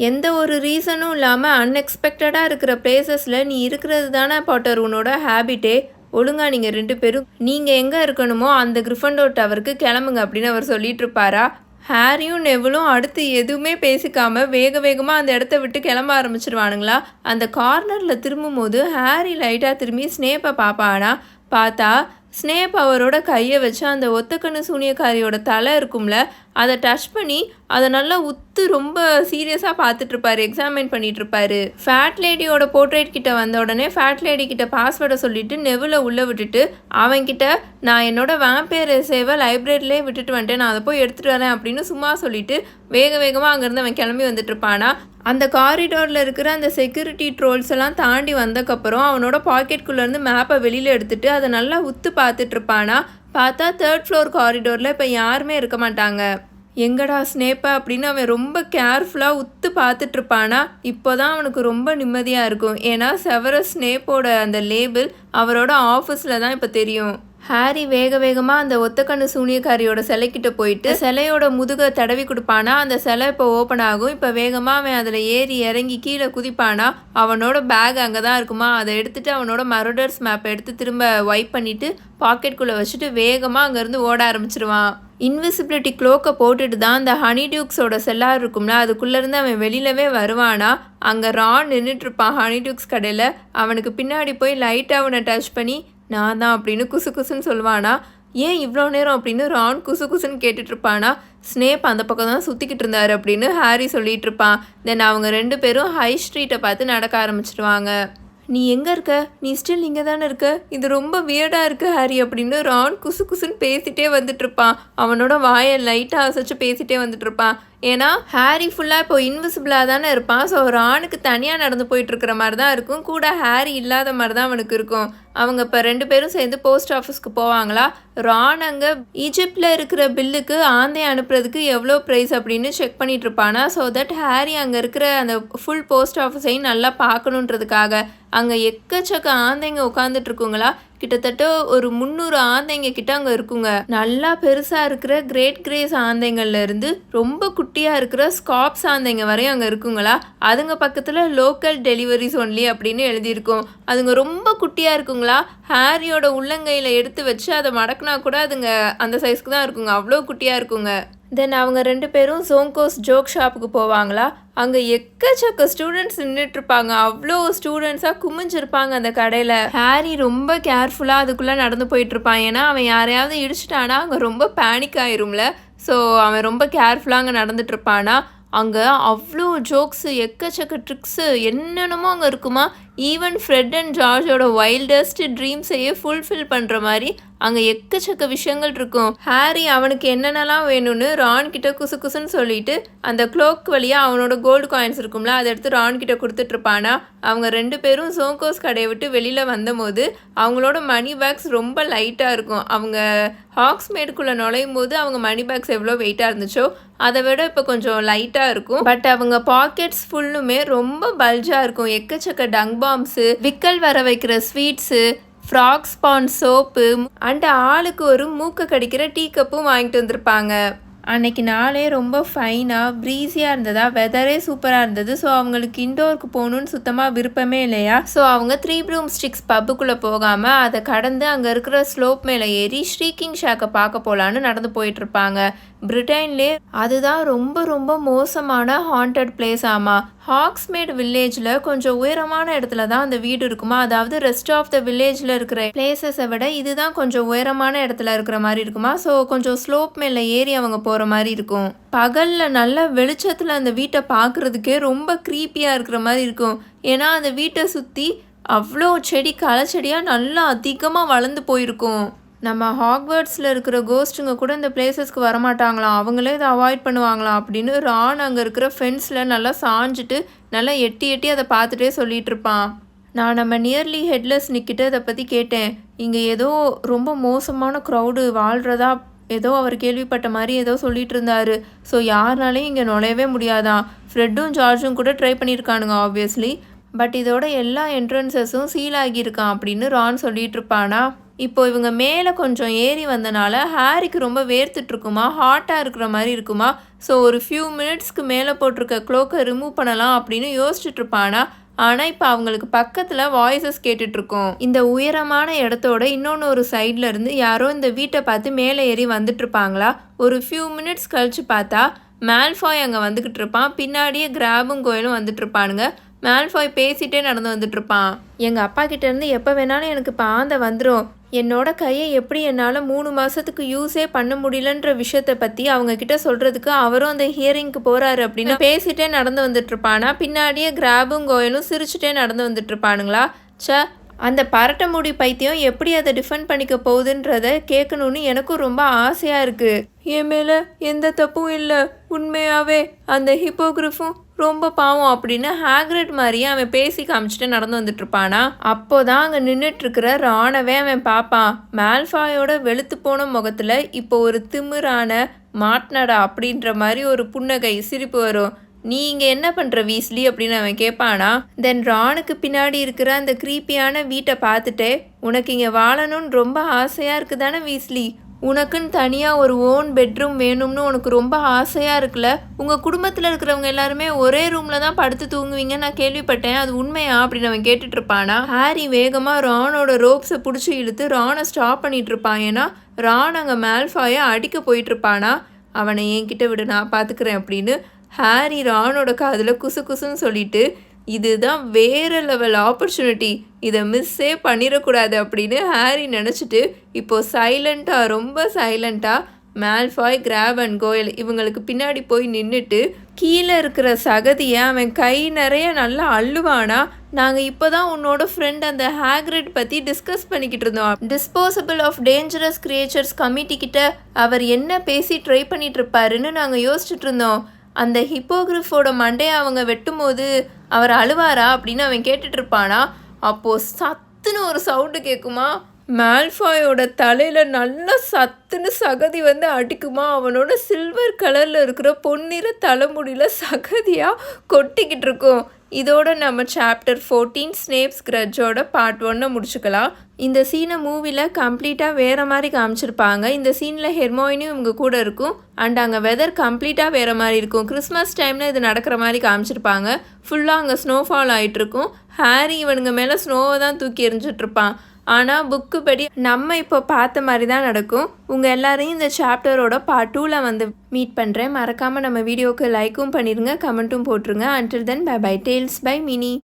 எந்த ஒரு ரீசனும் இல்லாமல் அன்எக்ஸ்பெக்டடாக இருக்கிற பிளேசஸில் நீ இருக்கிறது தானே பாட்டர் உன்னோட ஹேபிட்டே ஒழுங்கா நீங்கள் ரெண்டு பேரும் நீங்கள் எங்கே இருக்கணுமோ அந்த கிரிஃபண்டோ டவருக்கு கிளம்புங்க அப்படின்னு அவர் சொல்லிட்டு இருப்பாரா ஹாரியும் நெவலும் அடுத்து எதுவுமே பேசிக்காம வேக வேகமாக அந்த இடத்த விட்டு கிளம்ப ஆரம்பிச்சிருவானுங்களா? அந்த கார்னரில் திரும்பும்போது ஹாரி லைட்டாக திரும்பி ஸ்னேப்பை பார்ப்பானா? பார்த்தா ஸ்னேப் அவரோட கையை வச்சு அந்த ஒத்தக்கண்ணு சூனியக்காரியோட தலை இருக்கும்ல அதை டச் பண்ணி அதை நல்லா உத்து ரொம்ப சீரியஸாக பார்த்துட்ருப்பார் எக்ஸாமின் பண்ணிகிட்ருப்பாரு ஃபேட் லேடியோட போர்ட்ரேட் கிட்ட வந்த உடனே ஃபேட் லேடி கிட்ட பாஸ்வேர்டை சொல்லிட்டு நெவில் உள்ளே விட்டுட்டு அவன்கிட்ட நான் என்னோட வேம்பேர் சேவை லைப்ரரியிலே விட்டுட்டு வந்துட்டேன் நான் அதை போய் எடுத்துகிட்டு வரேன் அப்படின்னு சும்மா சொல்லிட்டு வேக வேகமாக அங்கேருந்து அவன் கிளம்பி வந்துட்டுருப்பானா அந்த காரிடாரில் இருக்கிற அந்த செக்யூரிட்டி ட்ரோல்ஸ் எல்லாம் தாண்டி வந்தக்கப்புறம் அவனோட பாக்கெட்குள்ளேருந்து மேப்பை வெளியில் எடுத்துகிட்டு அதை நல்லா உத்து பார்த்துட்ருப்பானா. பார்த்தா தேர்ட் ஃப்ளோர் காரிடோரில் இப்போ யாருமே இருக்க மாட்டாங்க. எங்கடா ஸ்னேப்பா அப்படின்னு அவன் ரொம்ப கேர்ஃபுல்லாக உத்து பார்த்துட்ருப்பானா? இப்போ தான் அவனுக்கு ரொம்ப நிம்மதியாக இருக்கும். ஏன்னா செவர ஸ்னேப்போட அந்த லேபிள் அவரோட ஆஃபீஸில் தான் இப்போ தெரியும். ஹாரி வேக வேகமாக அந்த ஒத்தக்கண்ணு சூனியக்காரியோட சிலைக்கிட்ட போயிட்டு சிலையோட முதுகை தடவி கொடுப்பானா? அந்த சிலை இப்போ ஓப்பன் ஆகும். இப்போ வேகமாக அவன் அதில் ஏறி இறங்கி கீழே குதிப்பானா? அவனோட பேக் அங்கே தான் இருக்குமா? அதை எடுத்துட்டு அவனோட மரோடர்ஸ் மேப்பை எடுத்து திரும்ப வைப் பண்ணிட்டு பாக்கெட்குள்ளே வச்சுட்டு வேகமாக அங்கேருந்து ஓட ஆரம்பிச்சிருவான். இன்விசிபிலிட்டி க்ளோக்கை போட்டுட்டு தான் அந்த ஹனி டியூக்ஸோட செல்லார் இருக்கும்ல அதுக்குள்ளேருந்து அவன் வெளியிலவே வருவானா? அங்கே ரான் நின்றுட்டு இருப்பான் ஹனி டியூக்ஸ் கடையில். அவனுக்கு பின்னாடி போய் லைட்டாக அவனை டச் பண்ணி நான் தான் அப்படின்னு குசு குசுன்னு சொல்லுவானா? ஏன் இவ்வளோ நேரம் அப்படின்னு ரான் குசு குசுன்னு கேட்டுட்ருப்பானா? ஸ்னேப் அந்த பக்கம் தான் சுற்றிக்கிட்டு இருந்தார் அப்படின்னு ஹாரி சொல்லிட்டு இருப்பான் தென் அவங்க ரெண்டு பேரும் ஹை ஸ்ட்ரீட்டை பார்த்து நடக்க ஆரம்பிச்சிடுவாங்க நீ எங்கே இருக்க? நீ ஸ்டில் இங்கே தானே இருக்க? இது ரொம்ப வியர்டாக இருக்குது ஹாரி அப்படின்னு ரான் குசு குசுன்னு பேசிகிட்டே வந்துட்டு இருப்பான் அவனோட வாயை லைட்டாக அசைச்சு பேசிகிட்டே வந்துட்டு இருப்பான் ஏன்னா ஹாரி ஃபுல்லாக இப்போ இன்விசிபிளாக தானே இருப்பான். ஸோ ரானுக்கு தனியாக நடந்து போயிட்டுருக்கிற மாதிரி தான் இருக்கும். கூட ஹாரி இல்லாத மாதிரி தான் அவனுக்கு இருக்கும். அவங்க இப்போ ரெண்டு பேரும் சேர்ந்து போஸ்ட் ஆஃபீஸ்க்கு போவாங்களா? ரான் அங்கே ஈஜிப்டில் இருக்கிற பில்லுக்கு ஆந்தையை அனுப்புறதுக்கு எவ்வளோ ப்ரைஸ் அப்படின்னு செக் பண்ணிட்டு இருப்பானா ஸோ தட் ஹாரி அங்கே இருக்கிற அந்த ஃபுல் போஸ்ட் ஆஃபீஸையும் நல்லா பார்க்கணுன்றதுக்காக அங்கே எக்கச்சக்க ஆந்தைங்க உட்காந்துட்டு இருக்குங்களா? கிட்டத்தட்ட ஒரு முந்நூறு ஆந்தைங்க கிட்ட அங்கே இருக்குங்க. நல்லா பெருசாக இருக்கிற கிரேட் கிரேஸ் ஆந்தைங்கள்ல இருந்து ரொம்ப குட்டியாக இருக்கிற ஸ்காப்ஸ் ஆந்தைங்க வரையும் அங்கே இருக்குங்களா? அதுங்க பக்கத்தில் லோக்கல் டெலிவரிஸ் ஒன்லி அப்படின்னு எழுதியிருக்கும். அதுங்க ரொம்ப குட்டியாக இருக்குங்களா? ஹாரியோட உள்ளங்கையில் எடுத்து வச்சு அதை மடக்குனா கூட அதுங்க அந்த சைஸ்க்கு தான் இருக்குங்க. அவ்வளோ குட்டியாக இருக்குங்க. தென் அவங்க ரெண்டு பேரும் ஜோங்கோஸ் ஜோக் ஷாப்புக்கு போவாங்களா? அங்கே எக்கச்சக்க ஸ்டூடெண்ட்ஸ் நின்றுட்டு இருப்பாங்க அவ்வளோ ஸ்டூடெண்ட்ஸாக குமிஞ்சிருப்பாங்க அந்த கடையில். ஹாரி ரொம்ப கேர்ஃபுல்லாக அதுக்குள்ளே நடந்து போயிட்டுருப்பான். ஏன்னா அவன் யாரையாவது இடிச்சிட்டானா அங்கே ரொம்ப பேனிக் ஆயிரும்ல. ஸோ அவன் ரொம்ப கேர்ஃபுல்லாக அங்கே நடந்துட்டு இருப்பானா அங்கே அவ்வளோ ஜோக்ஸு எக்கச்சக்க ட்ரிக்ஸு என்னென்னமோ அங்கே இருக்குமா? ஈவன் ஃப்ரெட் அண்ட் ஜார்ஜோட வைல்டஸ்ட் ட்ரீம்ஸையே ஃபுல்ஃபில் பண்ணுற மாதிரி அங்கே எக்கச்சக்க விஷயங்கள் இருக்கும். ஹாரி அவனுக்கு என்னென்னலாம் வேணும்னு ரான் கிட்ட குசு குசுன்னு சொல்லிட்டு அந்த க்ளோக் வழியாக அவனோட கோல்டு காயின்ஸ் இருக்கும்ல அதை எடுத்து ரான் கிட்ட கொடுத்துட்ருப்பானா அவங்க ரெண்டு பேரும் சோங்கோஸ் கடையை விட்டு வெளியில் வந்தபோது அவங்களோட மணி பேக்ஸ் ரொம்ப லைட்டாக இருக்கும். அவங்க ஹாக்ஸ்மேடுக்குள்ளே நுழையும் போது அவங்க மணி பேக்ஸ் எவ்வளோ வெயிட்டாக இருந்துச்சோ அதை விட இப்போ கொஞ்சம் லைட்டாக இருக்கும். பட் அவங்க பாக்கெட்ஸ் ஃபுல்லுமே ரொம்ப பல்ஜாக இருக்கும். எக்கச்சக்க டங் பாம்ஸு விக்கல் வர வைக்கிற sweets frog spawn soap and ஆளுக்கு ஒரு மூக்கு கடிக்கிற டீ கப்பும் வாங்கிட்டு வந்திருப்பாங்க. அன்னைக்கு நாளே ரொம்ப ஃபைனாக ப்ரீஸியாக இருந்ததா? வெதரே சூப்பராக இருந்தது. ஸோ அவங்களுக்கு இண்டோருக்கு போகணுன்னு சுத்தமாக விருப்பமே இல்லையா? ஸோ அவங்க த்ரீ ப்ரூம் ஸ்டிக்ஸ் பப்புக்குள்ளே போகாமல் அதை கடந்து அங்கே இருக்கிற ஸ்லோப் மேலே ஏறி ஸ்ரீகிங் ஷாக்கை பார்க்க போகலான்னு நடந்து போயிட்டுருப்பாங்க பிரிட்டன்லே அதுதான் ரொம்ப ரொம்ப மோசமான ஹாண்டட் பிளேஸ் ஆமாம் ஹாக்ஸ்மேட் வில்லேஜில் கொஞ்சம் உயரமான இடத்துல தான் அந்த வீடு இருக்குமா? அதாவது ரெஸ்ட் ஆஃப் த வில்லேஜில் இருக்கிற பிளேசஸை விட இதுதான் கொஞ்சம் உயரமான இடத்துல இருக்கிற மாதிரி இருக்குமா? ஸோ கொஞ்சம் ஸ்லோப் மேலே ஏறி அவங்க போகிற மாதிரி இருக்கும். பகலில் நல்ல வெளிச்சத்தில் அந்த வீட்டை பார்க்குறதுக்கே ரொம்ப க்ரீப்பியாக இருக்கிற மாதிரி இருக்கும். ஏன்னா அந்த வீட்டை சுற்றி அவ்வளோ செடி களச்செடியாக நல்லா அதிகமாக வளர்ந்து போயிருக்கும். நம்ம ஹாக்வர்ட்ஸில் இருக்கிற கோஸ்ட்டுங்க கூட இந்த பிளேசஸ்க்கு வரமாட்டாங்களாம் அவங்களே இதை அவாய்ட் பண்ணுவாங்களாம் அப்படின்னு ரான் அங்கே இருக்கிற ஃபென்ஸில் நல்லா சாஞ்சிட்டு நல்லா எட்டி எட்டி அதை பார்த்துட்டே சொல்லிகிட்டு இருப்பான். நான் நம்ம நியர்லி ஹெட்லெஸ் நிற்கிட்டு அதை பற்றி கேட்டேன். இங்கே ஏதோ ரொம்ப மோசமான க்ரௌடு வாழ்கிறதா ஏதோ அவர் கேள்விப்பட்ட மாதிரி ஏதோ சொல்லிட்டு இருந்தாரு ஸோ யாருனாலையும் இங்கே நுழையவே முடியாதான். ஃப்ரெட்டும் ஜார்ஜும் கூட ட்ரை பண்ணியிருக்கானுங்க ஆப்வியஸ்லி பட் இதோட எல்லா என்ட்ரன்சஸும் சீல் ஆகியிருக்கான் அப்படின்னு ரான் சொல்லிட்டு இருப்பானா இப்போ இவங்க மேலே கொஞ்சம் ஏறி வந்தனால ஹேரிக்கு ரொம்ப வேர்த்துட்ருக்குமா ஹாட்டாக இருக்கிற மாதிரி இருக்குமா? ஸோ ஒரு ஃபியூ மினிட்ஸ்க்கு மேலே போட்டிருக்க க்ளோக்கை ரிமூவ் பண்ணலாம் அப்படின்னு யோசிச்சுட்டு இருப்பானா ஆனால் இப்போ அவங்களுக்கு பக்கத்தில் வாய்ஸஸ் கேட்டுட்ருக்கோம். இந்த உயரமான இடத்தோட இன்னொன்று ஒரு சைடில் இருந்து யாரோ இந்த வீட்டை பார்த்து மேலே ஏறி வந்துட்டுருப்பாங்களா ஒரு ஃபியூ மினிட்ஸ் கழித்து பார்த்தா மேல்ஃபாய் அங்கே வந்துக்கிட்டு இருப்பான் பின்னாடியே கிராபும் கோயிலும் வந்துட்டு இருப்பானுங்க மேல்ஃபாய் பேசிட்டே நடந்து வந்துட்டு இருப்பான் எங்கள் அப்பா கிட்ட இருந்து எப்போ வேணாலும் எனக்கு பாந்த வந்துடும் என்னோட கையை எப்படி என்னால் மூணு மாதத்துக்கு யூஸே பண்ண முடியலன்ற விஷயத்த பற்றி அவங்க கிட்ட சொல்கிறதுக்கு அவரும் அந்த ஹியரிங்க்கு போகிறாரு அப்படின்னு பேசிட்டே நடந்து வந்துட்டு இருப்பானா பின்னாடியே கிராபும் கோயிலும் சிரிச்சுட்டே நடந்து வந்துட்டு இருப்பானுங்களா அந்த பரட்ட முடி பைத்தியம் எப்படி அதை டிஃபெண்ட் பண்ணிக்க போகுதுன்றத கேட்கணும்னு எனக்கும் ரொம்ப ஆசையாக இருக்குது என் மேலே எந்த தப்பும் இல்லை. உண்மையாகவே அந்த ஹிப்போகிரிஃபும் ரொம்ப பாவம் அப்படின்னு ஹேக்ரட் மாதிரியே அவன் பேசி காமிச்சிட்டு நடந்து வந்துட்டு இருப்பானா அப்போதான் அங்கே நின்றுட்டு இருக்கிற ராணவே அவன் பார்ப்பான் மேல்ஃபாயோட வெளுத்து போன முகத்துல இப்போ ஒரு திமிரான மாட்னடா அப்படின்ற மாதிரி ஒரு புன்னகை சிரிப்பு வரும். நீ இங்கே என்ன பண்ணுற வீஸ்லி அப்படின்னு அவன் கேட்பானா தென் ராணுக்கு பின்னாடி இருக்கிற அந்த க்ரீப்பியான வீட்டை பார்த்துட்டு உனக்கு இங்கே வாழணும்னு ரொம்ப ஆசையாக இருக்குதானே வீஸ்லி? உனக்குன்னு தனியாக ஒரு ஓன் பெட்ரூம் வேணும்னு உனக்கு ரொம்ப ஆசையாக இருக்குல்ல? உங்கள் குடும்பத்தில் இருக்கிறவங்க எல்லாருமே ஒரே ரூமில் தான் படுத்து தூங்குவீங்கன்னு நான் கேள்விப்பட்டேன். அது உண்மையா? அப்படின்னு அவன் கேட்டுட்ருப்பானா ஹாரி வேகமாக ரானோட ரோப்ஸை பிடிச்சி இழுத்து ரானை ஸ்டாப் பண்ணிகிட்ருப்பான் ஏன்னா ரான் அங்கே மேல்ஃபாயை அடிக்க போயிட்டுருப்பானா? அவனை என்கிட்ட விட நான் பார்த்துக்கிறேன் அப்படின்னு ஹாரி ரானோட காதில் குசு குசுன்னு சொல்லிட்டு இதுதான் வேற லெவல் ஆப்பர்ச்சுனிட்டி இதை மிஸ்ஸே பண்ணிடக்கூடாது அப்படின்னு ஹாரி நினச்சிட்டு இப்போது சைலண்ட்டாக ரொம்ப சைலண்ட்டாக மேல்ஃபாய் கிராப் அண்ட் கோயல் இவங்களுக்கு பின்னாடி போய் நின்றுட்டு கீழே இருக்கிற சகதியை அவன் கை நிறைய நல்லா அள்ளுவானா? நாங்கள் இப்போ தான் உன்னோட ஃப்ரெண்ட் அந்த ஹேக்ரிட் பற்றி டிஸ்கஸ் பண்ணிக்கிட்டு இருந்தோம். Disposable of dangerous creatures committee கிட்ட அவர் என்ன பேசி ட்ரை பண்ணிட்டு இருப்பாருன்னு நாங்கள் யோசிச்சுட்டு இருந்தோம். அந்த ஹிப்போகிரிஃபோட மண்டையை அவங்க வெட்டும்போது அவர் அழுவாரா அப்படின்னு அவன் கேட்டுட்ருப்பானா அப்போது சத்துன்னு ஒரு சவுண்டு கேட்குமா மேல்ஃபாயோட தலையில் நல்ல சத்துன்னு சகதி வந்து அடிக்குமா? அவனோட சில்வர் கலரில் இருக்கிற பொன்னிற தலைமுடியில் சகதியாக கொட்டிக்கிட்டு இருக்கும். இதோட நம்ம சாப்டர் ஃபோர்டீன் ஸ்னேப்ஸ் கிரட்ஜோட பார்ட் ஒன்னை முடிச்சுக்கலாம். இந்த சீனை மூவியில் கம்ப்ளீட்டாக வேறு மாதிரி காமிச்சிருப்பாங்க. இந்த சீனில் ஹெர்மோயினும் இவங்க கூட இருக்கும். அண்ட் அங்கே வெதர் கம்ப்ளீட்டாக வேறு மாதிரி இருக்கும். கிறிஸ்மஸ் டைமில் இது நடக்கிற மாதிரி காமிச்சிருப்பாங்க. ஃபுல்லாக அங்கே ஸ்னோஃபால் ஆகிட்டு இருக்கும் ஹாரி இவனுங்க மேலே ஸ்னோவை தான் தூக்கி எறிஞ்சிட்ருப்பான் ஆனால் புக்கு படி நம்ம இப்போ பார்த்த மாதிரி தான் நடக்கும். உங்கள் எல்லாரையும் இந்த சாப்டரோட பார்ட் டூவில் வந்து மீட் பண்ணுறேன் மறக்காமல் நம்ம வீடியோவுக்கு லைக்கும் பண்ணிடுங்க கமெண்ட்டும் போட்டுருங்க. Until then bye bye tails by Mini